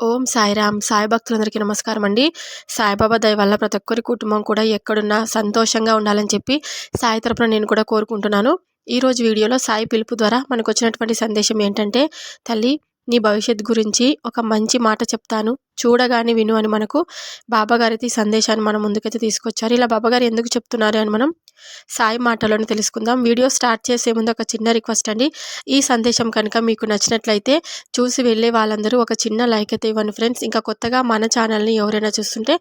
ఓం సాయిరామ్ సాయి భక్తులందరికీ నమస్కారం అండి సాయిబాబా దయ వల్ల ప్రతి ఒక్కరి కుటుంబం కూడా ఎక్కడున్నా సంతోషంగా ఉండాలని చెప్పి సాయి తరపున నేను కూడా కోరుకుంటున్నాను. ఈరోజు వీడియోలో సాయి పిలుపు ద్వారా మనకు వచ్చినటువంటి సందేశం ఏంటంటే తల్లి నీ భవిష్యత్ గురించి ఒక మంచి మాట చెప్తాను. చూడగానే విను అని మనకు బాబాగారి సందేశాన్ని మనం ముందుకైతే తీసుకొచ్చారు. ఇలా బాబాగారు ఎందుకు చెప్తున్నారు అని మనం సాయి మాటలను తెలుసుకుందాం. వీడియో స్టార్ట్ చేసే ముందు ఒక చిన్న రిక్వెస్ట్ అండి. ఈ సందేశం కనుక మీకు నచ్చినట్లయితే చూసి వెళ్ళే వాళ్ళందరూ ఒక చిన్న లైక్ అయితే ఇవ్వండి ఫ్రెండ్స్. ఇంకా కొత్తగా మన ఛానల్ని ఎవరైనా చూస్తుంటే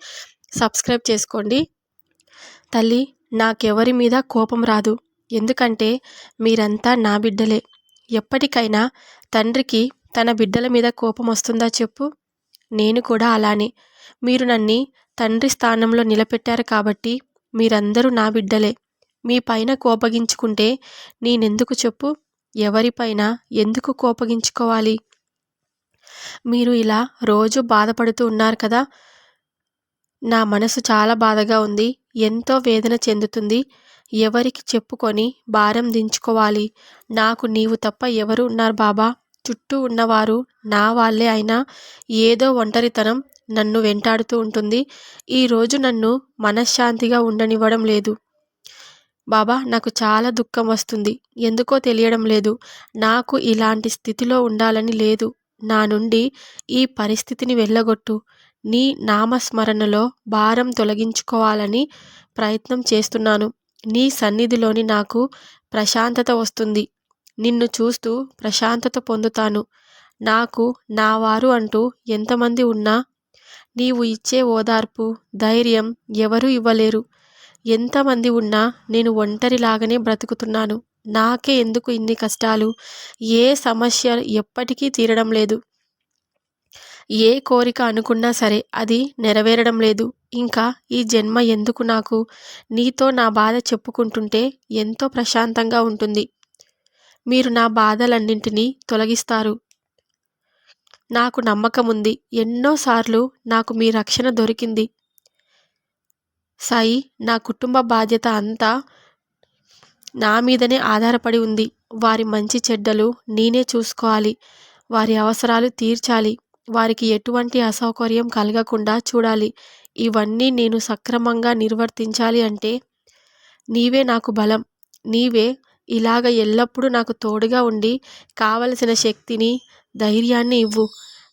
సబ్స్క్రైబ్ చేసుకోండి. తల్లి నాకెవరి మీద కోపం రాదు. ఎందుకంటే మీరంతా నా బిడ్డలే. ఎప్పటికైనా తండ్రికి తన బిడ్డల మీద కోపం వస్తుందా చెప్పు? నేను కూడా అలానే. మీరు నన్ను తండ్రి స్థానంలో నిలబెట్టారు కాబట్టి మీరందరూ నా బిడ్డలే. మీ పైన కోపగించుకుంటే నేనెందుకు చెప్పు? ఎవరిపైన ఎందుకు కోపగించుకోవాలి? మీరు ఇలా రోజు బాధపడుతూ ఉన్నారు కదా? నా మనసు చాలా బాధగా ఉంది. ఎంతో వేదన చెందుతుంది. ఎవరికి చెప్పుకొని భారం దించుకోవాలి? నాకు నీవు తప్ప ఎవరు ఉన్నారు బాబా? చుట్టూ ఉన్నవారు నా వాళ్ళే అయినా ఏదో ఒంటరితనం నన్ను వెంటాడుతూ ఉంటుంది. ఈరోజు నన్ను మనశ్శాంతిగా ఉండనివ్వడం లేదు. బాబా నాకు చాలా దుఃఖం వస్తుంది. ఎందుకో తెలియడం లేదు. నాకు ఇలాంటి స్థితిలో ఉండాలని లేదు. నా నుండి ఈ పరిస్థితిని వెళ్ళగొట్టు. నీ నామస్మరణలో భారం తొలగించుకోవాలని ప్రయత్నం చేస్తున్నాను. నీ సన్నిధిలోని నాకు ప్రశాంతత వస్తుంది. నిన్ను చూస్తూ ప్రశాంతత పొందుతాను. నాకు నా వారు అంటూ ఎంతమంది ఉన్నా నీవు ఇచ్చే ఓదార్పు ధైర్యం ఎవరూ ఇవ్వలేరు. ఎంతమంది ఉన్నా నేను ఒంటరిలాగానే బ్రతుకుతున్నాను. నాకే ఎందుకు ఇన్ని కష్టాలు? ఏ సమస్య ఎప్పటికీ తీరడం లేదు. ఏ కోరిక అనుకున్నా సరే అది నెరవేరడం లేదు. ఇంకా ఈ జన్మ ఎందుకు నాకు? నీతో నా బాధ చెప్పుకుంటుంటే ఎంతో ప్రశాంతంగా ఉంటుంది. మీరు నా బాధలన్నింటినీ తొలగిస్తారు. నాకు నమ్మకం ఉంది ఎన్నోసార్లు నాకు మీ రక్షణ దొరికింది. సాయి నా కుటుంబ బాధ్యత అంతా నా మీదనే ఆధారపడి ఉంది. వారి మంచి చెడ్డలు నేనే చూసుకోవాలి. వారి అవసరాలు తీర్చాలి. వారికి ఎటువంటి అసౌకర్యం కలగకుండా చూడాలి. ఇవన్నీ నేను సక్రమంగా నిర్వర్తించాలి అంటే నీవే నాకు బలం. నీవే ఇలాగ ఎల్లప్పుడూ నాకు తోడుగా ఉండి కావలసిన శక్తిని ధైర్యాన్ని ఇవ్వు.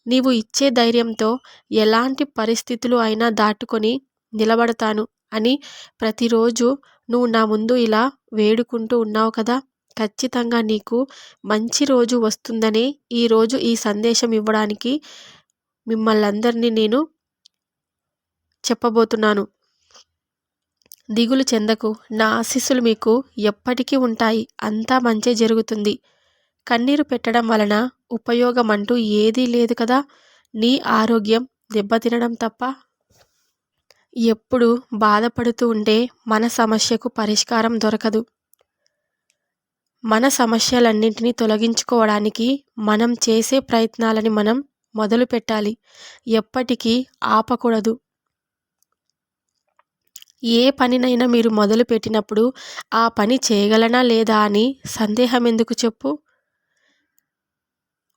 నీవు ఇచ్చే ధైర్యంతో ఎలాంటి పరిస్థితులు అయినా దాటుకొని నిలబడతాను అని ప్రతిరోజు నువ్వు నా ముందు ఇలా వేడుకుంటూ ఉన్నావు కదా! ఖచ్చితంగా నీకు మంచి రోజు వస్తుందనే ఈరోజు ఈ సందేశం ఇవ్వడానికి మిమ్మల్ని అందరినీ నేను చెప్పబోతున్నాను. దిగులు చెందకు. నా ఆశీస్సులు మీకు ఎప్పటికీ ఉంటాయి. అంతా మంచి జరుగుతుంది. కన్నీరు పెట్టడం వలన ఉపయోగం అంటూ ఏదీ లేదు కదా? నీ ఆరోగ్యం దెబ్బతినడం తప్ప ఎప్పుడు బాధపడుతూ ఉంటే మన సమస్యకు పరిష్కారం దొరకదు. మన సమస్యలన్నింటినీ తొలగించుకోవడానికి మనం చేసే ప్రయత్నాలని మనం మొదలు పెట్టాలి ఎప్పటికీ ఆపకూడదు. ఏ పనినైనా మీరు మొదలు పెట్టినప్పుడు ఆ పని చేయగలనా లేదా అని సందేహం ఎందుకు చెప్పు?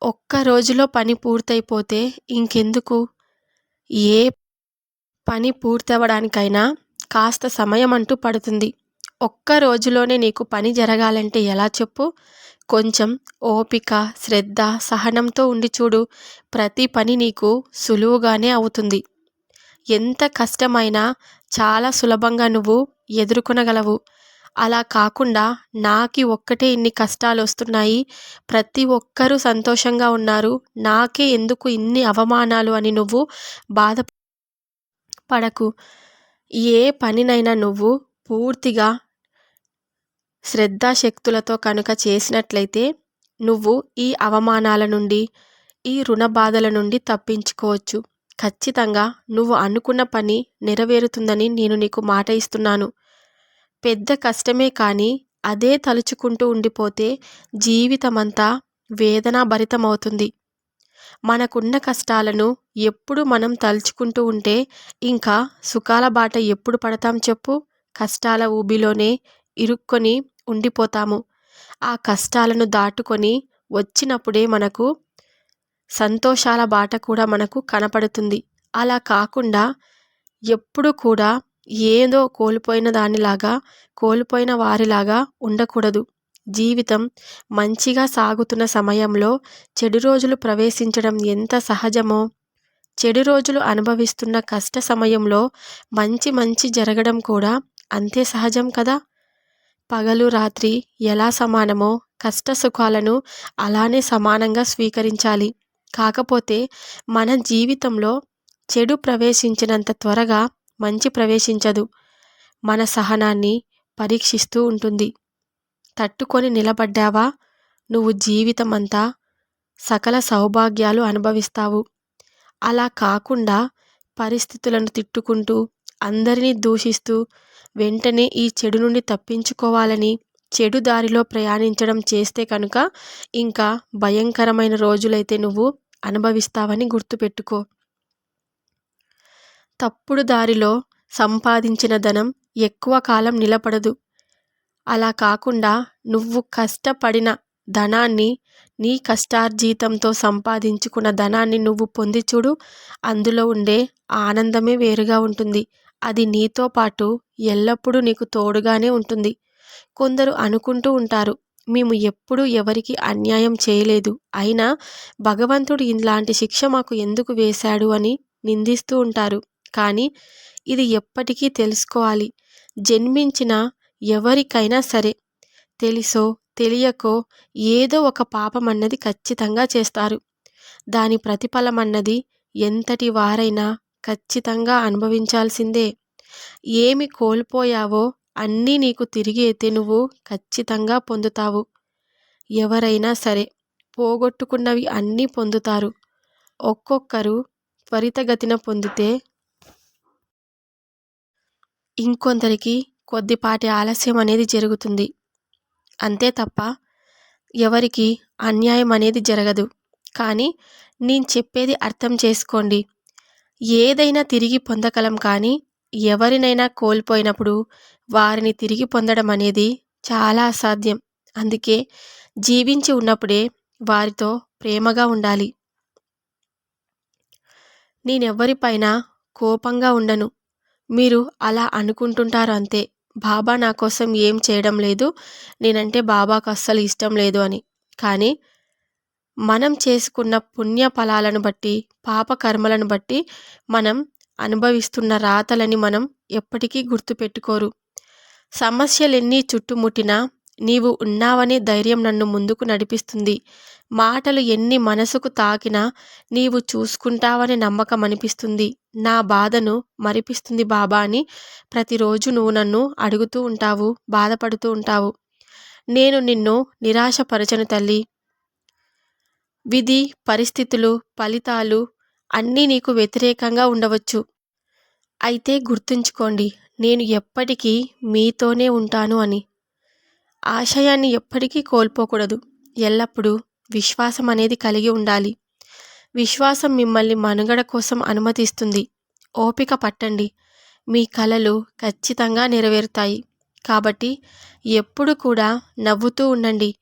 ఒక్క రోజులో పని పూర్తయిపోతే ఇంకెందుకు? ఏ పని పూర్తవడానికైనా కాస్త సమయం అంటూ పడుతుంది. ఒక్క రోజులోనే నీకు పని జరగాలంటే ఎలా చెప్పు? కొంచెం ఓపిక శ్రద్ధ సహనంతో ఉండి చూడు. ప్రతి పని నీకు సులువుగానే అవుతుంది. ఎంత కష్టమైనా చాలా సులభంగా నువ్వు ఎదుర్కొనగలవు. అలా కాకుండా నాకి ఒక్కటే ఇన్ని కష్టాలు వస్తున్నాయి. ప్రతి ఒక్కరూ సంతోషంగా ఉన్నారు. నాకే ఎందుకు ఇన్ని అవమానాలు అని నువ్వు బాధ పడకు. ఏ పనినైనా నువ్వు పూర్తిగా శ్రద్ధాశక్తులతో కనుక చేసినట్లయితే నువ్వు ఈ అవమానాల నుండి ఈ రుణ బాధల నుండి తప్పించుకోవచ్చు. ఖచ్చితంగా నువ్వు అనుకున్న పని నెరవేరుతుందని నేను నీకు మాట ఇస్తున్నాను. పెద్ద కష్టమే కానీ అదే తలుచుకుంటూ ఉండిపోతే జీవితమంతా వేదనాభరితమవుతుంది. మనకున్న కష్టాలను ఎప్పుడు మనం తలుచుకుంటూ ఉంటే ఇంకా సుఖాల బాట ఎప్పుడు పడతాం చెప్పు? కష్టాల ఊబిలోనే ఇరుక్కొని ఉండిపోతాము. ఆ కష్టాలను దాటుకొని వచ్చినప్పుడే మనకు సంతోషాల బాట కూడా మనకు కనపడుతుంది. అలా కాకుండా ఎప్పుడు కూడా ఏదో కోల్పోయిన దానిలాగా కోల్పోయిన వారిలాగా ఉండకూడదు. జీవితం మంచిగా సాగుతున్న సమయంలో చెడు రోజులు ప్రవేశించడం ఎంత సహజమో చెడు రోజులు అనుభవిస్తున్న కష్ట సమయంలో మంచి మంచి జరగడం కూడా అంతే సహజం కదా? పగలు రాత్రి ఎలా సమానమో కష్ట సుఖాలను అలానే సమానంగా స్వీకరించాలి. కాకపోతే మన జీవితంలో చెడు ప్రవేశించినంత త్వరగా మంచి ప్రవేశించదు. మన సహనాన్ని పరీక్షిస్తూ ఉంటుంది. తట్టుకొని నిలబడ్డావా? నువ్వు జీవితమంతా సకల సౌభాగ్యాలు అనుభవిస్తావు. అలా కాకుండా పరిస్థితులను తిట్టుకుంటూ అందరినీ దూషిస్తూ వెంటనే ఈ చెడు నుండి తప్పించుకోవాలని చెడు దారిలో ప్రయాణించడం చేస్తే కనుక ఇంకా భయంకరమైన రోజులైతే నువ్వు అనుభవిస్తావని గుర్తుపెట్టుకో. తప్పుడు దారిలో సంపాదించిన ధనం ఎక్కువ కాలం నిలబడదు. అలా కాకుండా నువ్వు కష్టపడిన ధనాన్ని నీ కష్టార్జీతంతో సంపాదించుకున్న ధనాన్ని నువ్వు పొంది చూడు అందులో ఉండే ఆనందమే వేరుగా ఉంటుంది. అది నీతో పాటు ఎల్లప్పుడూ నీకు తోడుగానే ఉంటుంది. కొందరు అనుకుంటూ ఉంటారు మేము ఎప్పుడూ ఎవరికి అన్యాయం చేయలేదు. అయినా భగవంతుడు ఇలాంటి శిక్ష మాకు ఎందుకు వేశాడు అని నిందిస్తూ ఉంటారు. కానీ ఇది ఎప్పటికీ తెలుసుకోవాలి. జన్మించిన ఎవరికైనా సరే తెలుసో తెలియకో ఏదో ఒక పాపం అన్నది ఖచ్చితంగా చేస్తారు. దాని ప్రతిఫలం అన్నది ఎంతటి వారైనా ఖచ్చితంగా అనుభవించాల్సిందే. ఏమి కోల్పోయావో అన్నీ నీకు తిరిగి అయితే నువ్వు ఖచ్చితంగా పొందుతావు. ఎవరైనా సరే పోగొట్టుకున్నవి అన్నీ పొందుతారు. ఒక్కొక్కరు త్వరితగతిన పొందితే ఇంకొందరికి కొద్దిపాటి ఆలస్యం అనేది జరుగుతుంది. అంతే తప్ప ఎవరికి అన్యాయం అనేది జరగదు. కానీ నేను చెప్పేది అర్థం చేసుకోండి. ఏదైనా తిరిగి పొందగలం కానీ ఎవరినైనా కోల్పోయినప్పుడు వారిని తిరిగి పొందడం అనేది చాలా అసాధ్యం. అందుకే జీవించి ఉన్నప్పుడే వారితో ప్రేమగా ఉండాలి. నేనెవ్వరిపైన కోపంగా ఉండను. మీరు అలా అనుకుంటుంటారు అంతే. బాబా నా కోసం ఏం చేయడం లేదు. నేనంటే బాబాకు అస్సలు ఇష్టం లేదు అని. కానీ మనం చేసుకున్న పుణ్య ఫలాలను బట్టి పాప కర్మలను బట్టి మనం అనుభవిస్తున్న రాతలని మనం ఎప్పటికీ గుర్తుపెట్టుకోరు. సమస్యలెన్నీ చుట్టుముట్టినా నీవు ఉన్నావనే ధైర్యం నన్ను ముందుకు నడిపిస్తుంది. మాటలు ఎన్ని మనసుకు తాకినా నీవు చూసుకుంటావనే నమ్మకం అనిపిస్తుంది. నా బాధను మరిపిస్తుంది బాబా అని ప్రతిరోజు నువ్వు నన్ను అడుగుతూ ఉంటావు బాధపడుతూ ఉంటావు. నేను నిన్ను నిరాశపరచను తల్లి. విధి పరిస్థితులు ఫలితాలు అన్నీ నీకు వ్యతిరేకంగా ఉండవచ్చు. అయితే గుర్తుంచుకోండి నేను ఎప్పటికీ మీతోనే ఉంటాను అని. ఆశయాన్ని ఎప్పటికీ కోల్పోకూడదు. ఎల్లప్పుడూ విశ్వాసం అనేది కలిగి ఉండాలి. విశ్వాసం మిమ్మల్ని మనుగడ కోసం అనుమతిస్తుంది. ఓపిక పట్టండి. మీ కలలు ఖచ్చితంగా నెరవేరుతాయి. కాబట్టి ఎప్పుడు కూడా నవ్వుతూ ఉండండి.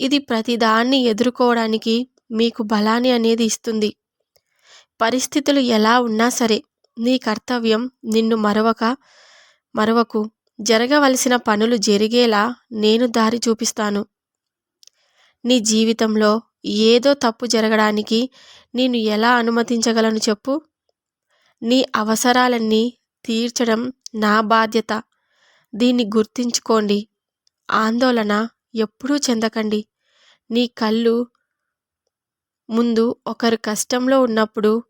ఇది ప్రతిదాన్ని ఎదుర్కోవడానికి మీకు బలాన్ని అనేది ఇస్తుంది. పరిస్థితులు ఎలా ఉన్నా సరే నీ కర్తవ్యం నిన్ను మరవక మరవకు. జరగవలసిన పనులు జరిగేలా నేను దారి చూపిస్తాను. నీ జీవితంలో ఏదో తప్పు జరగడానికి నేను ఎలా అనుమతించగలను చెప్పు? నీ అవసరాలన్నీ తీర్చడం నా బాధ్యత. దీన్ని గుర్తించుకోండి. ఆందోళన ఎప్పుడూ చెందకండి. నీ కళ్ళు ముందు ఒకరు కష్టంలో ఉన్నప్పుడు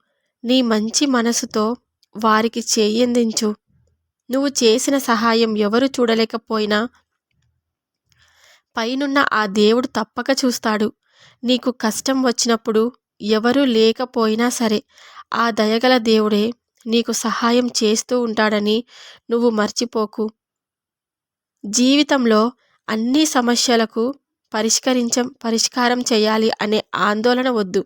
నీ మంచి మనసుతో వారికి చేయందించు. నువ్వు చేసిన సహాయం ఎవరు చూడలేకపోయినా పైనున్న ఆ దేవుడు తప్పక చూస్తాడు. నీకు కష్టం వచ్చినప్పుడు ఎవరూ లేకపోయినా సరే ఆ దయగల దేవుడే నీకు సహాయం చేస్తూ ఉంటాడని నువ్వు మర్చిపోకు. జీవితంలో అన్ని సమస్యలకు పరిష్కరించం పరిష్కారం చేయాలి అనే ఆందోళన వద్దు.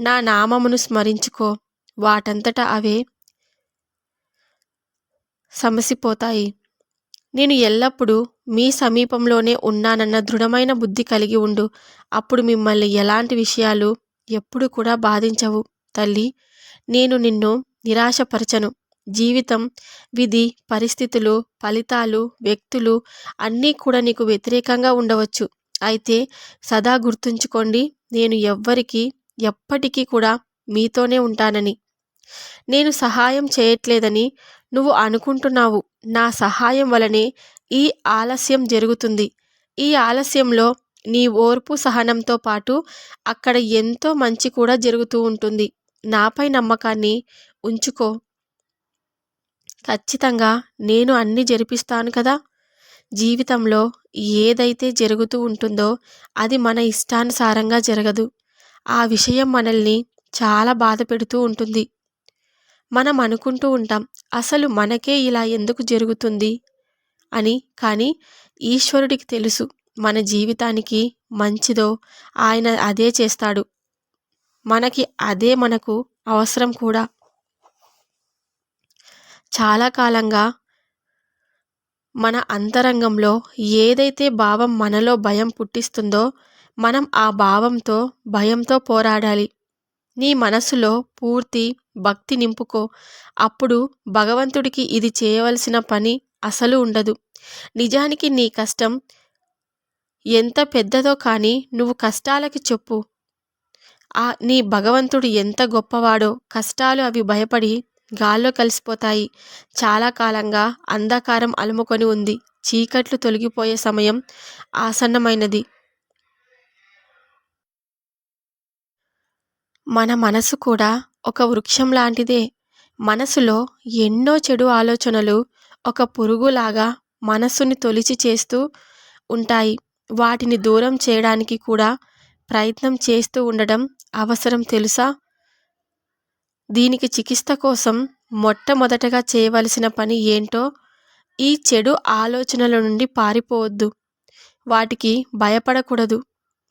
నా నామమును స్మరించుకో. వాటంతట అవే సమసిపోతాయి. నేను ఎల్లప్పుడూ మీ సమీపంలోనే ఉన్నానన్న దృఢమైన బుద్ధి కలిగి ఉండు. అప్పుడు మిమ్మల్ని ఎలాంటి విషయాలు ఎప్పుడు కూడా బాధించవు. తల్లి నేను నిన్ను నిరాశపరచను. జీవితం విధి పరిస్థితులు ఫలితాలు వ్యక్తులు అన్నీ కూడా నీకు వ్యతిరేకంగా ఉండవచ్చు. అయితే సదా గుర్తుంచుకోండి నేను ఎవ్వరికి ఎప్పటికీ కూడా మీతోనే ఉంటానని. నేను సహాయం చేయట్లేదని నువ్వు అనుకుంటున్నావు. నా సహాయం వలనే ఈ ఆలస్యం జరుగుతుంది. ఈ ఆలస్యంలో నీ ఓర్పు సహనంతో పాటు అక్కడ ఎంతో మంచి కూడా జరుగుతూ ఉంటుంది. నాపై నమ్మకాన్ని ఉంచుకో. ఖచ్చితంగా నేను అన్నీ జరిపిస్తాను కదా? జీవితంలో ఏదైతే జరుగుతూ ఉంటుందో అది మన ఇష్టానుసారంగా జరగదు. ఆ విషయం మనల్ని చాలా బాధ పెడుతూ ఉంటుంది. మనం అనుకుంటూ ఉంటాం అసలు మనకే ఇలా ఎందుకు జరుగుతుంది? అని. కానీ ఈశ్వరుడికి తెలుసు మన జీవితానికి మంచిదో ఆయన అదే చేస్తాడు. మనకి అదే మనకు అవసరం కూడా. చాలా కాలంగా మన అంతరంగంలో ఏదైతే భావం మనలో భయం పుట్టిస్తుందో మనం ఆ భావంతో భయంతో పోరాడాలి. నీ మనసులో పూర్తి భక్తి నింపుకో. అప్పుడు భగవంతుడికి ఇది చేయవలసిన పని అసలు ఉండదు. నిజానికి నీ కష్టం ఎంత పెద్దదో కానీ నువ్వు కష్టాలకి చెప్పు. ఆ నీ భగవంతుడు ఎంత గొప్పవాడో కష్టాలు అవి భయపడి గాల్లో కలిసిపోతాయి. చాలా కాలంగా అంధకారం అలుముకొని ఉంది. చీకట్లు తొలగిపోయే సమయం ఆసన్నమైనది. మన మనసు కూడా ఒక వృక్షం లాంటిదే. మనసులో ఎన్నో చెడు ఆలోచనలు ఒక పురుగులాగా మనస్సుని తొలిచి చేస్తూ ఉంటాయి. వాటిని దూరం చేయడానికి కూడా ప్రయత్నం చేస్తూ ఉండడం అవసరం తెలుసా? దీనికి చికిత్స కోసం మొట్టమొదటగా చేయవలసిన పని ఏంటో ఈ చెడు ఆలోచనల నుండి పారిపోవద్దు. వాటికి భయపడకూడదు.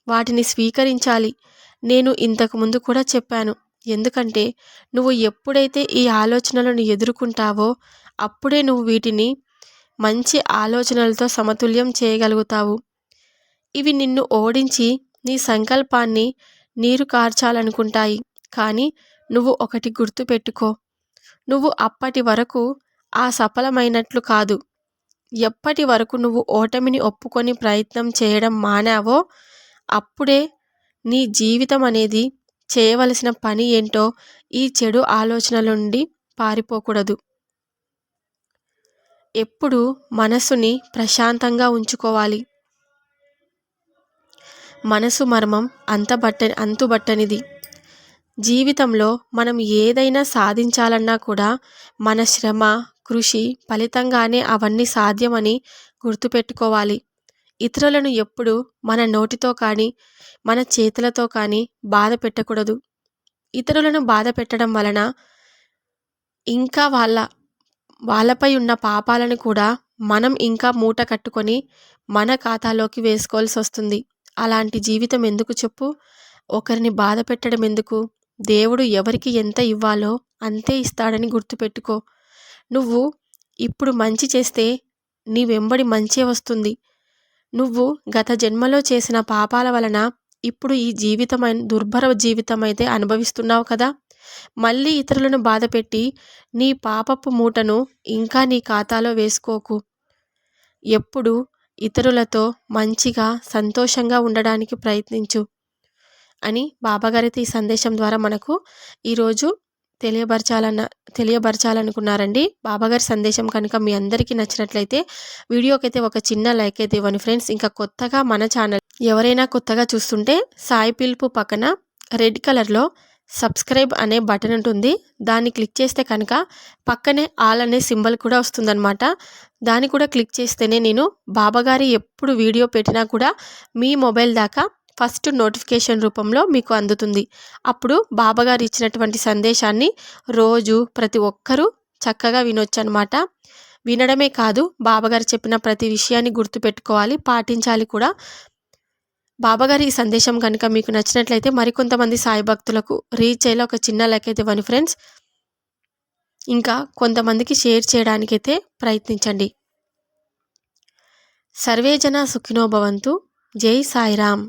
వాటిని స్వీకరించాలి. నేను ఇంతకు ముందు కూడా చెప్పాను. ఎందుకంటే నువ్వు ఎప్పుడైతే ఈ ఆలోచనలను ఎదుర్కొంటావో అప్పుడే నువ్వు వీటిని మంచి ఆలోచనలతో సమతుల్యం చేయగలుగుతావు. ఇవి నిన్ను ఓడించి నీ సంకల్పాన్ని నీరు కార్చాలనుకుంటాయి. కానీ నువ్వు ఒకటి గుర్తుపెట్టుకో నువ్వు అప్పటి వరకు ఆ సఫలమైనట్లు కాదు. ఎప్పటి వరకు నువ్వు ఓటమిని ఒప్పుకొని ప్రయత్నం చేయడం మానావో అప్పుడే నీ జీవితం అనేది చేయవలసిన పని ఏంటో ఈ చెడు ఆలోచనల నుండి పారిపోకూడదు. ఎప్పుడు మనసుని ప్రశాంతంగా ఉంచుకోవాలి. మనసు మర్మం అంతబట్ట అంతుబట్టనిది. జీవితంలో మనం ఏదైనా సాధించాలన్నా కూడా మన శ్రమ కృషి ఫలితంగానే అవన్నీ సాధ్యమని గుర్తుపెట్టుకోవాలి. ఇతరులను ఎప్పుడు మన నోటితో కానీ మన చేతులతో కానీ బాధ పెట్టకూడదు. ఇతరులను బాధ పెట్టడం వలన ఇంకా వాళ్ళ వాళ్ళపై ఉన్న పాపాలను కూడా మనం ఇంకా మూట కట్టుకొని మన ఖాతాలోకి వేసుకోవాల్సి వస్తుంది అలాంటి జీవితం ఎందుకు చెప్పు? ఒకరిని బాధ పెట్టడం ఎందుకు? దేవుడు ఎవరికి ఎంత ఇవ్వాలో అంతే ఇస్తాడని గుర్తుపెట్టుకో. నువ్వు ఇప్పుడు మంచి చేస్తే నీ వెంబడి మంచే వస్తుంది. నువ్వు గత జన్మలో చేసిన పాపాల వలన ఇప్పుడు ఈ జీవితమైన దుర్భర జీవితం అయితే అనుభవిస్తున్నావు కదా? మళ్ళీ ఇతరులను బాధపెట్టి నీ పాపపు మూటను ఇంకా నీ ఖాతాలో వేసుకోకు. ఎప్పుడు ఇతరులతో మంచిగా సంతోషంగా ఉండడానికి ప్రయత్నించు. అని బాబాగారైతే ఈ సందేశం ద్వారా మనకు ఈరోజు తెలియపరచాలన్న తెలియపరచాలనుకున్నారండి. బాబాగారి సందేశం కనుక మీ అందరికీ నచ్చినట్లయితే వీడియోకైతే ఒక చిన్న లైక్ అయితే ఇవ్వండి ఫ్రెండ్స్. ఇంకా కొత్తగా మన ఛానల్ ఎవరైనా కొత్తగా చూస్తుంటే సాయి పిలుపు పక్కన రెడ్ కలర్లో సబ్స్క్రైబ్ అనే బటన్ ఉంటుంది. దాన్ని క్లిక్ చేస్తే కనుక పక్కనే ఆల్ అనే సింబల్ కూడా వస్తుందన్నమాట. దాన్ని కూడా క్లిక్ చేస్తేనే నేను బాబాగారి ఎప్పుడు వీడియో పెట్టినా కూడా మీ మొబైల్ దాకా ఫస్ట్ నోటిఫికేషన్ రూపంలో మీకు అందుతుంది. అప్పుడు బాబాగారు ఇచ్చినటువంటి సందేశాన్ని రోజు ప్రతి ఒక్కరూ చక్కగా వినొచ్చు అనమాట వినడమే కాదు బాబాగారు చెప్పిన ప్రతి విషయాన్ని గుర్తుపెట్టుకోవాలి పాటించాలి కూడా. బాబాగారి ఈ సందేశం కనుక మీకు నచ్చినట్లయితే మరికొంతమంది సాయి భక్తులకు రీచ్ అయ్యేలా ఒక చిన్న లెక్క అయితే ఇవ్వండి ఫ్రెండ్స్. ఇంకా కొంతమందికి షేర్ చేయడానికైతే ప్రయత్నించండి. సర్వేజన సుఖినోభవంతు జై సాయిరామ్.